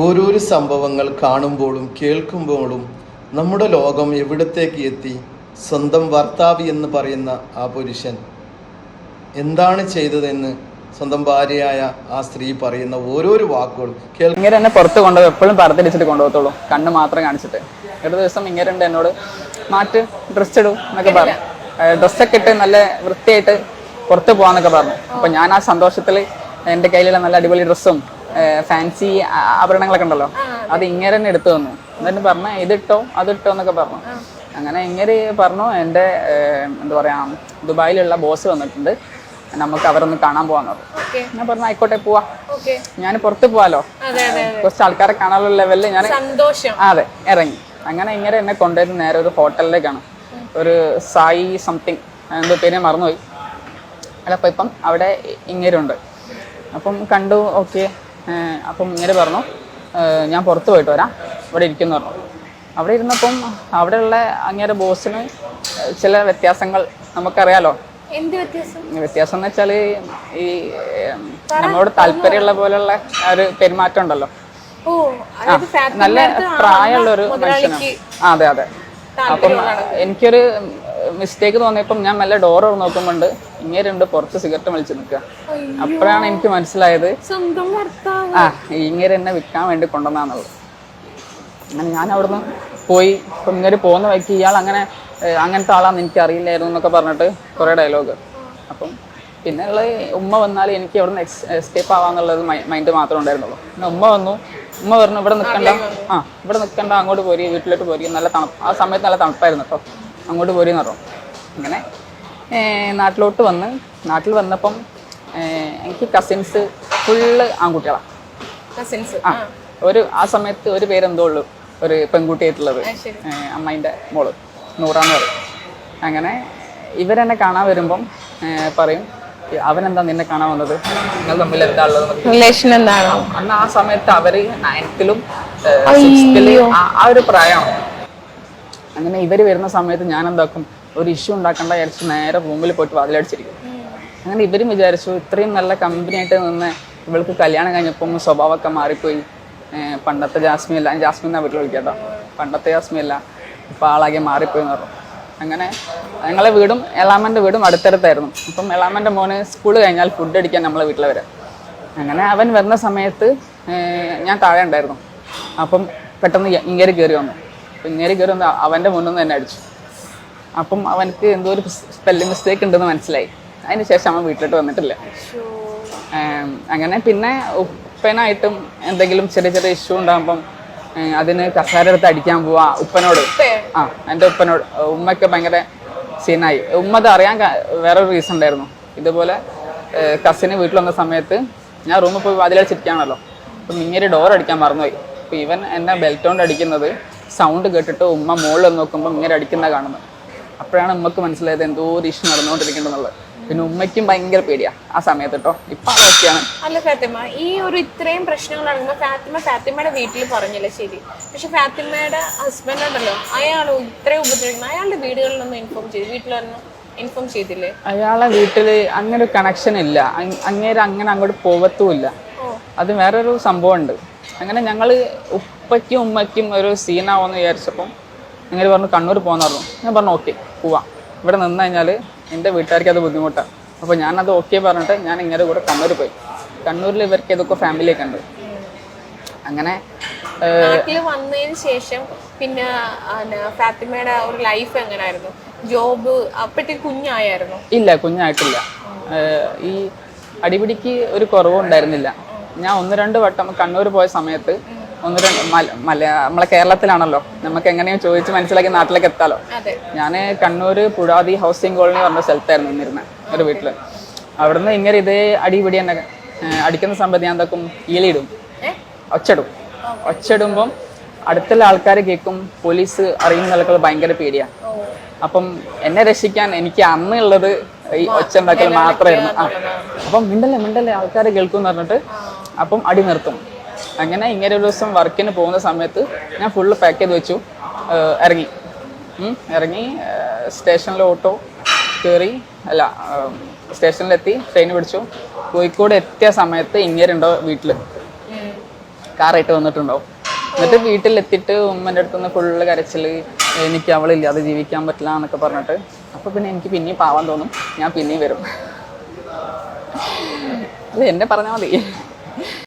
ഓരോരോ സംഭവങ്ങൾ കാണുമ്പോഴും കേൾക്കുമ്പോഴും നമ്മുടെ ലോകം എവിടത്തേക്ക് എത്തി? സ്വന്തം ഭർത്താവ് എന്ന് പറയുന്ന ആ പുരുഷൻ എന്താണ് ചെയ്തതെന്ന് സ്വന്തം ഭാര്യയായ ആ സ്ത്രീ പറയുന്ന ഓരോരോ വാക്കുകളും കേൾക്കും ഇങ്ങനെ എന്നെ പുറത്ത് കൊണ്ടുപോയി എപ്പോഴും പറത്തിടിച്ചിട്ട് കൊണ്ടുപോകത്തുള്ളൂ. കണ്ണ് മാത്രം കാണിച്ചിട്ട്. ഒരു ദിവസം ഇങ്ങനെ ഉണ്ട് എന്നോട് മാറ്റ് ഡ്രസ് ഇടൂ എന്നൊക്കെ പറഞ്ഞു. ഡ്രസ്സൊക്കെ ഇട്ട് നല്ല വൃത്തിയായിട്ട് പുറത്ത് പോകാന്നൊക്കെ പറഞ്ഞു. അപ്പൊ ഞാൻ ആ സന്തോഷത്തിൽ എന്റെ കയ്യിലുള്ള നല്ല അടിപൊളി ഡ്രസ്സും ഫാൻസി ആഭരണങ്ങളൊക്കെ ഉണ്ടല്ലോ. അത്. ഇങ്ങനെ തന്നെ എടുത്തു തന്നു. എന്നിട്ട് പറഞ്ഞു ഇതിട്ടോ അതിട്ടോ എന്നൊക്കെ പറഞ്ഞു. അങ്ങനെ ഇങ്ങനെ പറഞ്ഞു. എന്റെ എന്താ പറയാ ദുബായിലുള്ള ബോസ് വന്നിട്ടുണ്ട്. നമുക്ക് അവരൊന്ന് കാണാൻ പോവാന്ന് പറഞ്ഞു. ഞാൻ പറഞ്ഞു ആയിക്കോട്ടെ പോവാ. ഞാൻ പുറത്ത് പോവാലോ? കുറച്ച് ആൾക്കാരെ കാണാനുള്ള ലെവലിൽ ഞാൻ അതെ ഇറങ്ങി. അങ്ങനെ ഇങ്ങനെ എന്നെ കൊണ്ടുവരുന്ന നേരെ ഒരു ഹോട്ടലിലേക്കാണ്. ഒരു സായി സംതിങ് എന്തോ പേര് മറന്നുപോയി. അല്ല അപ്പോൾ ഇപ്പം അവിടെ ഇങ്ങേരുണ്ട്. അപ്പം കണ്ടു ഓക്കെ. അപ്പം ഇങ്ങനെ പറഞ്ഞു. ഞാൻ പുറത്ത് പോയിട്ട് വരാം. ഇവിടെ ഇരിക്കുന്നു പറഞ്ഞു. അവിടെ ഇരുന്നപ്പം അവിടെയുള്ള അങ്ങേരെ ബോസിന് ചില വ്യത്യാസങ്ങൾ നമുക്കറിയാലോ. എന്ത് വ്യത്യാസം? എന്ന് വെച്ചാൽ ഈ നമ്മളോട് താല്പര്യമുള്ള പോലുള്ള ആ ഒരു പെരുമാറ്റം ഉണ്ടല്ലോ. നല്ല പ്രായമുള്ള ഒരു മനുഷ്യനാണ്. അതെ അതെ. അപ്പം എനിക്കൊരു മിസ്റ്റേക്ക് തോന്നിയപ്പം ഞാൻ മെല്ലെ ഡോർ നോക്കുമ്പോണ്ട് ഇങ്ങേരുണ്ട് പുറത്ത് സിഗരറ്റ് വലിച്ചു നിൽക്കുക. അപ്പോഴാണ് എനിക്ക് മനസ്സിലായത്. ആ ഇങ്ങേര് എന്നെ വിൽക്കാൻ വേണ്ടി കൊണ്ടുവന്നാന്നുള്ളത്. അങ്ങനെ ഞാൻ അവിടുന്ന് പോയി. ഇപ്പം ഇങ്ങനെ പോകുന്ന വഴിക്ക് ഇയാൾ അങ്ങനെ അങ്ങനത്തെ ആളാന്ന് എനിക്ക് അറിയില്ലായിരുന്നു എന്നൊക്കെ പറഞ്ഞിട്ട് കുറേ ഡയലോഗ് അപ്പം പിന്നെ ഉള്ള ഉമ്മ വന്നാൽ എനിക്ക് അവിടുന്ന് എക്സ് എസ്കേപ്പ് ആവാന്നുള്ളത് മൈൻഡ് മാത്രമേ ഉണ്ടായിരുന്നുള്ളൂ. പിന്നെ ഉമ്മ വന്നു. ഉമ്മ പറഞ്ഞു ഇവിടെ നിൽക്കണ്ട. ആ ഇവിടെ നിൽക്കണ്ട. അങ്ങോട്ട് പോരി വീട്ടിലോട്ട് പോരി. നല്ല തണുപ്പ്. ആ സമയത്ത് നല്ല തണുപ്പായിരുന്നു കേട്ടോ. അങ്ങോട്ട് പോരി എന്ന് പറഞ്ഞു അങ്ങനെ നാട്ടിലോട്ട് വന്ന് നാട്ടിൽ വന്നപ്പം എനിക്ക് കസിൻസ് ഫുള്ള് ആൺകുട്ടികളാണ് കസിൻസ് ആ ഒരു ആ സമയത്ത് ഒരു പേരെന്തോ ഉള്ളൂ ഒരു പെൺകുട്ടിയായിട്ടുള്ളത് അമ്മേന്റെ മോൾ നൂറാന്ന് പറയും. അങ്ങനെ ഇവരെന്നെ കാണാൻ വരുമ്പം പറയും അവനെന്താ നിന്നെ കാണാൻ വന്നത്? നിങ്ങൾ തമ്മിൽ എന്താ ഉള്ളത്? റിലേഷൻ എന്താണ്? അന്ന് ആ സമയത്ത് അവർ നയൻത്തിലും ആ ഒരു പ്രായമാണ്. അങ്ങനെ ഇവർ വരുന്ന സമയത്ത് ഞാൻ എന്താക്കും ഒരു ഇഷ്യൂ ഉണ്ടാക്കേണ്ട വിചാരിച്ച് നേരെ റൂമിൽ പോയിട്ട് വാതിലടിച്ചിരിക്കും. അങ്ങനെ ഇവരും വിചാരിച്ചു ഇത്രയും നല്ല കമ്പനി ആയിട്ട് നിന്ന് ഇവൾക്ക് കല്യാണം കഴിഞ്ഞപ്പം സ്വഭാവമൊക്കെ മാറിപ്പോയി. പണ്ടത്തെ ജാസ്മി അല്ല ജാസ്മി എന്നാ വീട്ടിൽ വിളിക്കാട്ടോ പണ്ടത്തെ ജാസ്മി അല്ല ഇപ്പം ആളാകെ മാറിപ്പോയി എന്ന് പറഞ്ഞു. അങ്ങനെ ഞങ്ങളെ വീടും എളാമന്റെ വീടും അടുത്തടുത്തായിരുന്നു. അപ്പം എളാമന്റെ മോന് സ്കൂൾ കഴിഞ്ഞാൽ ഫുഡ് അടിക്കാൻ നമ്മളെ വീട്ടിൽ വരാം. അങ്ങനെ അവൻ വരുന്ന സമയത്ത് ഞാൻ താഴെ ഉണ്ടായിരുന്നു. അപ്പം പെട്ടെന്ന് ഇങ്ങേര് കയറി വന്നു. ഇങ്ങേര് കയറി വന്ന് അവന്റെ മുന്നിൽ നിന്ന് തന്നെ അടിച്ചു. അപ്പം അവനക്ക് എന്തോ ഒരു സ്പെല്ലിംഗ് മിസ്റ്റേക്ക് ഉണ്ടെന്ന് മനസ്സിലായി. അതിന് ശേഷം അവൻ വീട്ടിലോട്ട് വന്നിട്ടില്ല. അങ്ങനെ പിന്നെ ഉപ്പനായിട്ടും എന്തെങ്കിലും ചെറിയ ചെറിയ ഇഷ്യൂ ഉണ്ടാകുമ്പം അതിന് കസാര എടുത്ത് അടിക്കാൻ പോവാ ഉപ്പനോട്. ആ എന്റെ ഉപ്പനോട്. ഉമ്മയ്ക്ക് ഭയങ്കര സീനായി. ഉമ്മ അത് അറിയാൻ വേറൊരു റീസൺ ഉണ്ടായിരുന്നു. ഇതുപോലെ കസിന് വീട്ടിൽ വന്ന സമയത്ത് ഞാൻ റൂമിൽ പോയി വാതിലടിച്ചിരിക്കുകയാണല്ലോ. അപ്പം ഇങ്ങനെ ഡോർ അടിക്കാൻ മറന്നുപോയി. അപ്പം ഇവൻ എന്നെ ബെൽറ്റ് കൊണ്ട് അടിക്കുന്നത് സൗണ്ട് കേട്ടിട്ട് ഉമ്മ മുകളിൽ നോക്കുമ്പോൾ ഇങ്ങനെ അടിക്കുന്ന കാണുന്നത്. അപ്പോഴാണ് ഉമ്മക്ക് മനസ്സിലായത് എന്തോ ഒരു ഇഷ്യൂ നടന്നുകൊണ്ടിരിക്കണമെന്നുള്ളത് പിന്നെ ഉമ്മയ്ക്കും ഭയങ്കര പേടിയാ ആ സമയത്ത് കേട്ടോ ഇപ്പൊ അതൊക്കെയാണ് അല്ല ഫാത്തിമ ഈ ഒരു ഇത്രയും പ്രശ്നങ്ങൾ നടക്കുമ്പോൾ ഫാത്തിമ ഫാത്തിമയുടെ വീട്ടിൽ പറഞ്ഞില്ല ശരി? പക്ഷെ ഫാത്തിമയുടെ ഹസ്ബൻഡ് ഉണ്ടല്ലോ അയാൾ ഇത്രയും ഉപദ്രവിക്കുന്നു അയാളുടെ വീടുകളിലൊന്നും ഇൻഫോം ചെയ്തു. വീട്ടിലൊന്നും ഇൻഫോം ചെയ്തില്ലേ? അയാളെ വീട്ടിൽ അങ്ങനെ ഒരു കണക്ഷൻ ഇല്ല. അങ്- അങ്ങേര് അങ്ങനെ അങ്ങോട്ട് പോവത്തുമില്ല അത് വേറൊരു സംഭവമുണ്ട്. അങ്ങനെ ഞങ്ങൾ ഉപ്പയ്ക്കും ഉമ്മയ്ക്കും ഒരു സീനാവുമെന്ന് വിചാരിച്ചപ്പം ഇങ്ങനെ പറഞ്ഞു കണ്ണൂർ പോകുന്ന പറഞ്ഞു. ഞാൻ പറഞ്ഞു ഓക്കെ പോവാം. ഇവിടെ നിന്ന് കഴിഞ്ഞാൽ എന്റെ വീട്ടുകാർക്ക് അത് ബുദ്ധിമുട്ടാണ് അപ്പോൾ ഞാനത് ഓക്കെ പറഞ്ഞിട്ട് ഞാൻ ഇങ്ങനെ കൂടെ കണ്ണൂർ പോയി. കണ്ണൂരിൽ ഇവർക്ക് ഇതൊക്കെ ഫാമിലിയൊക്കെ ഉണ്ട്. അങ്ങനെ നാട്ടിൽ വന്നതിന് ശേഷം പിന്നെ ഫാത്തിമയുടെ ഒരു ലൈഫ് എങ്ങനെയായിരുന്നു ജോബ് അപ്പോഴത്തേക്ക് കുഞ്ഞായിരുന്നു ഇല്ല കുഞ്ഞായിട്ടില്ല. ഈ അടിപിടിക്ക് ഒരു കുറവും ഉണ്ടായിരുന്നില്ല ഞാൻ ഒന്ന് രണ്ട് വട്ടം കണ്ണൂർ പോയ സമയത്ത് ഒന്ന് രണ്ട് മല നമ്മളെ കേരളത്തിലാണല്ലോ. നമുക്ക് എങ്ങനെയോ ചോദിച്ച് മനസ്സിലാക്കി നാട്ടിലേക്ക് എത്താലോ. ഞാൻ കണ്ണൂർ പുഴാതി ഹൗസിംഗ് കോളനി പറഞ്ഞ സ്ഥലത്തായിരുന്നു നിന്നിരുന്നത് ഒരു വീട്ടിൽ അവിടുന്ന് ഇങ്ങനെ ഇതേ അടിപിടി തന്നെ അടിക്കുന്ന സമയത്ത് ഞാൻ എന്താക്കും? ഈലിടും? ഒച്ചടും ഒച്ചടുമ്പം അടുത്തുള്ള ആൾക്കാർ കേൾക്കും പോലീസ് അറിയുന്ന ഭയങ്കര പേടിയാണ് അപ്പം എന്നെ രക്ഷിക്കാൻ എനിക്ക് അന്ന് ഉള്ളത് ഈ ഒച്ച ഉണ്ടാക്കൽ മാത്രമായിരുന്നു. ആ. അപ്പം മിണ്ടല്ലേ മിണ്ടല്ലേ ആൾക്കാർ കേൾക്കും എന്ന് പറഞ്ഞിട്ട് അപ്പം അടി നിർത്തും. അങ്ങനെ ഇങ്ങനെ ഒരു ദിവസം വർക്കിന് പോകുന്ന സമയത്ത് ഞാൻ ഫുള്ള് പാക്ക് ചെയ്ത് വെച്ചു. ഇറങ്ങി. ഇറങ്ങി സ്റ്റേഷനിൽ ഓട്ടോ കയറി അല്ല സ്റ്റേഷനിലെത്തി ട്രെയിൻ പിടിച്ചു. കോഴിക്കോട് എത്തിയ സമയത്ത് ഇങ്ങേരുണ്ടോ വീട്ടിൽ. കാറായിട്ട് വന്നിട്ടുണ്ടോ? എന്നിട്ട് വീട്ടിലെത്തിയിട്ട് ഉമ്മന്റെ അടുത്ത് നിന്ന് ഫുള്ള് കരച്ചിൽ എനിക്ക് അവളില്ലാതെ ജീവിക്കാൻ പറ്റില്ല എന്നൊക്കെ പറഞ്ഞിട്ട്. അപ്പോൾ പിന്നെ എനിക്ക് പിന്നെയും പാവാൻ തോന്നും. ഞാൻ പിന്നെയും വരും. അത് എന്നെ പറഞ്ഞാൽ മതി.